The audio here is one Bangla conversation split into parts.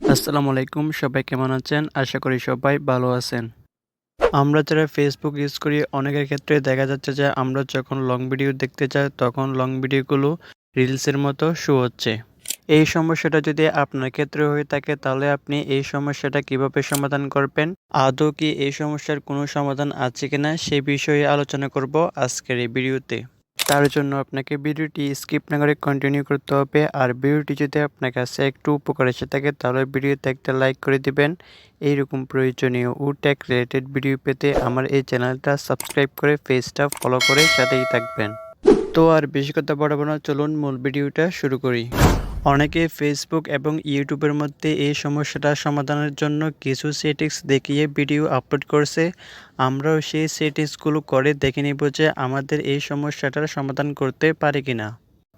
আসসালামু আলাইকুম, সবাই কেমন আছেন? আশা করি সবাই ভালো আছেন। আমরা যারা ফেসবুক ইউজ করি, অনেকের ক্ষেত্রে দেখা যাচ্ছে যে আমরা যখন লং ভিডিও দেখতে চাই তখন লং ভিডিওগুলো রিলসের মতো শো হচ্ছে। এই সমস্যাটা যদি আপনার ক্ষেত্রে হয়ে থাকে, তাহলে আপনি এই সমস্যাটা কীভাবে সমাধান করবেন? আদৌ কি এই সমস্যার কোনো সমাধান আছে কিনা, সে বিষয়ে আলোচনা করব আজকের এই ভিডিওতে তার জন্য আপনাকে ভিডিওটি স্কিপ না করে কন্টিনিউ করতে হবে। আর ভিডিওটি যদি আপনার কাছে একটু উপকার এসে থাকে, তাহলে ভিডিওতে একটা লাইক করে দিবেন। এইরকম প্রয়োজনীয় ও ট্যাক রিলেটেড ভিডিও পেতে আমার এই চ্যানেলটা সাবস্ক্রাইব করে পেজটা ফলো করে সাথেই থাকবেন। তো আর বেশি কথা বাড়াবো না, চলুন মূল ভিডিওটা শুরু করি। অনেকে ফেসবুক এবং ইউটিউবের মধ্যে এই সমস্যাটা সমাধানের জন্য কিছু সেটিংস দেখিয়ে ভিডিও আপলোড করছে। আমরাও সেই সেটিংসগুলো করে দেখে নিব যে আমাদের এই সমস্যাটার সমাধান করতে পারি কিনা।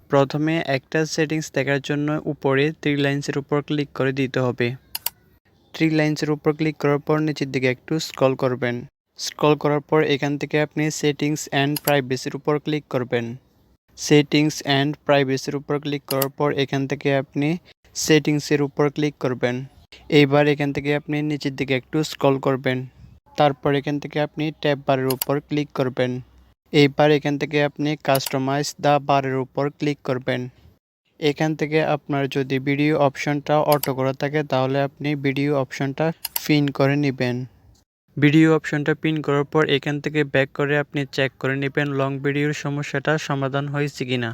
প্রথমে একটা সেটিংস দেখার জন্য উপরে থ্রি লাইন্সের উপর ক্লিক করে দিতে হবে। থ্রি লাইন্সের উপর ক্লিক করার পর নিচের দিকে একটু স্ক্রল করবেন। স্ক্রল করার পর এখান থেকে আপনি সেটিংস অ্যান্ড প্রাইভেসির উপর ক্লিক করবেন। সেটিংস অ্যান্ড প্রাইভেসির উপর ক্লিক করার পর এখান থেকে আপনি সেটিংসের উপর ক্লিক করবেন। এইবার এখান থেকে আপনি নিচের দিকে একটু স্ক্রল করবেন। তারপর এখান থেকে আপনি ট্যাব বারের উপর ক্লিক করবেন। এইবার এখান থেকে আপনি কাস্টমাইজ দ্য বারের উপর ক্লিক করবেন। এখান থেকে আপনার যদি ভিডিও অপশনটা অটো করা থাকে, তাহলে আপনি ভিডিও অপশনটা ফিন করে নেবেন। ভিডিও অপশনটা পিন করার পর এখান থেকে ব্যাক করে আপনি চেক করে নেবেন লং ভিডিওর সমস্যাটা সমাধান হয়েছে কিনা।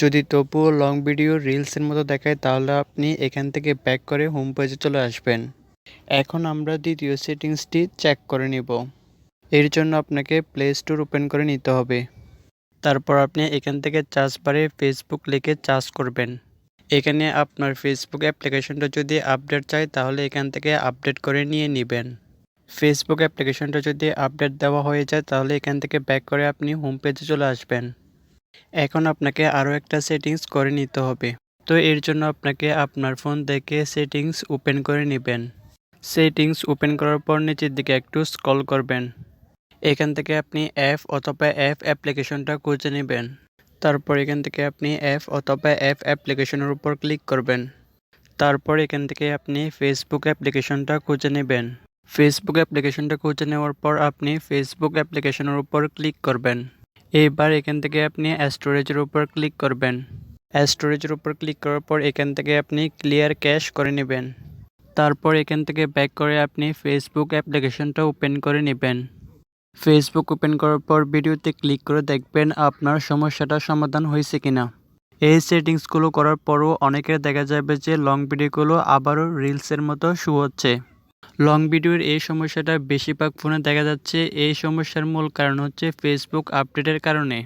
যদি তবুও লং ভিডিও রিলসের মতো দেখায়, তাহলে আপনি এখান থেকে ব্যাক করে হোম পেজে চলে আসবেন। এখন আমরা দ্বিতীয় সেটিংসটি চেক করে নেব। এর জন্য আপনাকে প্লে স্টোর ওপেন করে নিতে হবে। তারপর আপনি এখান থেকে চার্জ বারে ফেসবুক লিখে চার্জ করবেন। এখানে আপনার ফেসবুক অ্যাপ্লিকেশনটা যদি আপডেট চাই তাহলে এখান থেকে আপডেট করে নিয়ে নেবেন। ফেসবুক অ্যাপ্লিকেশনটা যদি আপডেট দেওয়া হয়ে যায়, তাহলে এখান থেকে ব্যাক করে আপনি হোম পেজে চলে আসবেন। এখন আপনাকে আরও একটা সেটিংস করে নিতে হবে। তো এর জন্য আপনাকে আপনার ফোন থেকে সেটিংস ওপেন করে নেবেন। সেটিংস ওপেন করার পর নিচের দিকে একটু স্ক্রল করবেন। এখান থেকে আপনি অ্যাপ অথবা অ্যাপ অ্যাপ্লিকেশনটা খুঁজে নেবেন। তারপর এখান থেকে আপনি অ্যাপ অথবা অ্যাপ অ্যাপ্লিকেশনের উপর ক্লিক করবেন। তারপর এখান থেকে আপনি ফেসবুক অ্যাপ্লিকেশনটা খুঁজে নেবেন। ফেসবুক অ্যাপ্লিকেশনটা খুঁজে নেওয়ার পর আপনি ফেসবুক অ্যাপ্লিকেশনের উপর ক্লিক করবেন। এইবার এখান থেকে আপনি স্টোরেজের উপর ক্লিক করবেন। স্টোরেজের উপর ক্লিক করার পর এখান থেকে আপনি ক্লিয়ার ক্যাশ করে নেবেন। তারপর এখান থেকে ব্যাক করে আপনি ফেসবুক অ্যাপ্লিকেশনটা ওপেন করে নেবেন। ফেসবুক ওপেন করার পর ভিডিওতে ক্লিক করে দেখবেন আপনার সমস্যাটা সমাধান হয়েছে কিনা। এই সেটিংসগুলো করার পরও অনেকের দেখা যাবে যে লং ভিডিওগুলো আবারও রিলসের মতো শু হচ্ছে। লং ভিডিওর এই সমস্যাটা বেশিরভাগ ফোনে দেখা যাচ্ছে। এই সমস্যার মূল কারণ হচ্ছে ফেসবুক আপডেটের কারণে।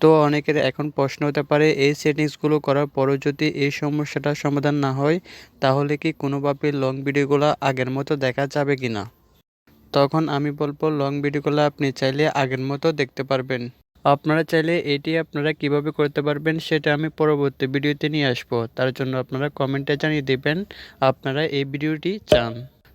তো অনেকের এখন প্রশ্ন হতে পারে, এই সেটিংসগুলো করার পরও যদি এই সমস্যাটা সমাধান না হয়, তাহলে কি কোনোভাবে লং ভিডিওগুলো আগের মতো দেখা যাবে কি না তখন আমি বলব, লং ভিডিওগুলো আপনি চাইলে আগের মতো দেখতে পারবেন। আপনারা চাইলে এটি আপনারা কীভাবে করতে পারবেন সেটা আমি পরবর্তী ভিডিওতে নিয়ে আসব। তার জন্য আপনারা কমেন্টে জানিয়ে দেবেন, আপনারা এই ভিডিওটি চান।